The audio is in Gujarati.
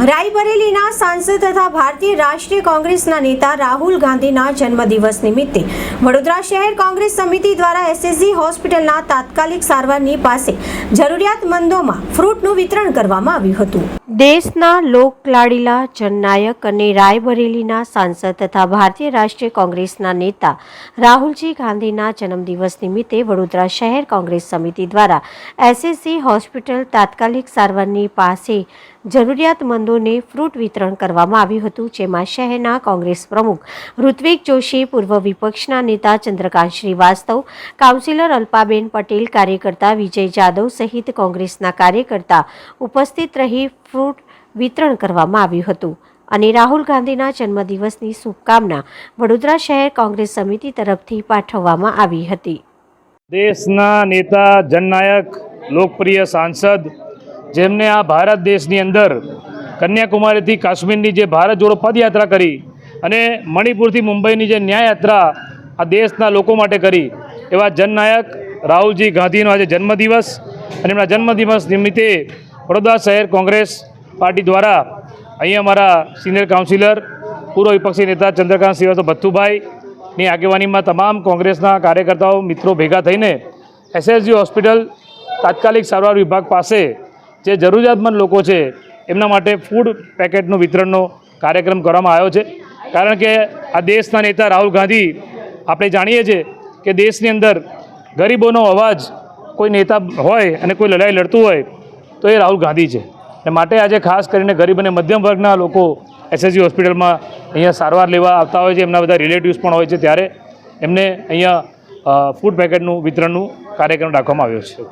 રાયબરેલીના સાંસદ તથા ભારતીય રાષ્ટ્રીય કોંગ્રેસના નેતા રાહુલ ગાંધીના જન્મદિવસ નિમિત્તે. વડોદરા શહેર કોંગ્રેસ સમિતિ દ્વારા એસએસજી હોસ્પિટલના તાત્કાલિક સારવારની પાસે જરૂરિયાતમંદોમાં ફ્રૂટનું વિતરણ કરવામાં આવ્યું હતું. દેશના લોકલાડીલા જનનાયક અને રાયબરેલીના સાંસદ તથા ભારતીય રાષ્ટ્રીય કોંગ્રેસના નેતા રાહુલજી ગાંધીના જન્મદિવસ નિમિત્તે વડોદરા શહેર કોંગ્રેસ સમિતિ દ્વારા એસએસજી હોસ્પિટલ તાત્કાલિક સારવારની પાસે જરૂરિયાતમંદોને ફ્રૂટ વિતરણ કરવામાં આવ્યું હતું, જેમાં શહેરના કોંગ્રેસ પ્રમુખ ઋત્વિક જોશી, પૂર્વ વિપક્ષના નેતા ચંદ્રકાંત શ્રીવાસ્તવ, કાઉન્સિલર અલ્પાબેન પટેલ, કાર્યકર્તા વિજય જાદવ સહિત કોંગ્રેસના કાર્યકર્તા ઉપસ્થિત રહી ફ્રૂટ વિતરણ કરવામાં આવ્યું હતું. અને રાહુલ ગાંધીના જન્મદિવસની શુભકામના વડોદરા શહેર કોંગ્રેસ સમિતિ તરફથી પાઠવવામાં આવી હતી. દેશના નેતા, જનનાયક, લોકપ્રિય સાંસદ, જેમને આ ભારત દેશની અંદર કન્યાકુમારીથી કાશ્મીરની જે ભારત જોડો પદયાત્રા કરી અને મણિપુરથી મુંબઈની જે ન્યાયયાત્રા આ દેશના લોકો માટે કરી, એવા જનનાયક રાહુલજી ગાંધીનો આજે જન્મદિવસ અને એમના જન્મદિવસ નિમિત્તે વડોદરા શહેર કોંગ્રેસ પાર્ટી દ્વારા અહીંયા અમારા સિનિયર કાઉન્સિલર, પૂર્વ વિપક્ષી નેતા ચંદ્રકાંત શ્રીવાસ્તવ ભથ્થુભાઈની આગેવાનીમાં તમામ કોંગ્રેસના કાર્યકર્તાઓ, મિત્રો ભેગા થઈને એસએસજી હોસ્પિટલ તાત્કાલિક સારવાર વિભાગ પાસે જે જરૂરિયાતમંદ લોકો છે એમના માટે ફૂડ પેકેટનું વિતરણનો કાર્યક્રમ કરવામાં આવ્યો છે. કારણ કે આ દેશના નેતા રાહુલ ગાંધી, આપણે જાણીએ છીએ કે દેશની અંદર ગરીબોનો અવાજ કોઈ નેતા હોય અને કોઈ લડાઈ લડતું હોય, તો એ રાહુલ ગાંધી છે. અને માટે આજે ખાસ કરીને ગરીબ અને મધ્યમ વર્ગના લોકો એસએસજી હોસ્પિટલમાં અહીંયા સારવાર લેવા આવતા હોય છે. એમના બધા રિલેટિવ્સ પણ હોય છે ત્યારે એમને અહીંયા ફૂડ પેકેટનું વિતરણનું કાર્યક્રમ રાખવામાં આવ્યો છે.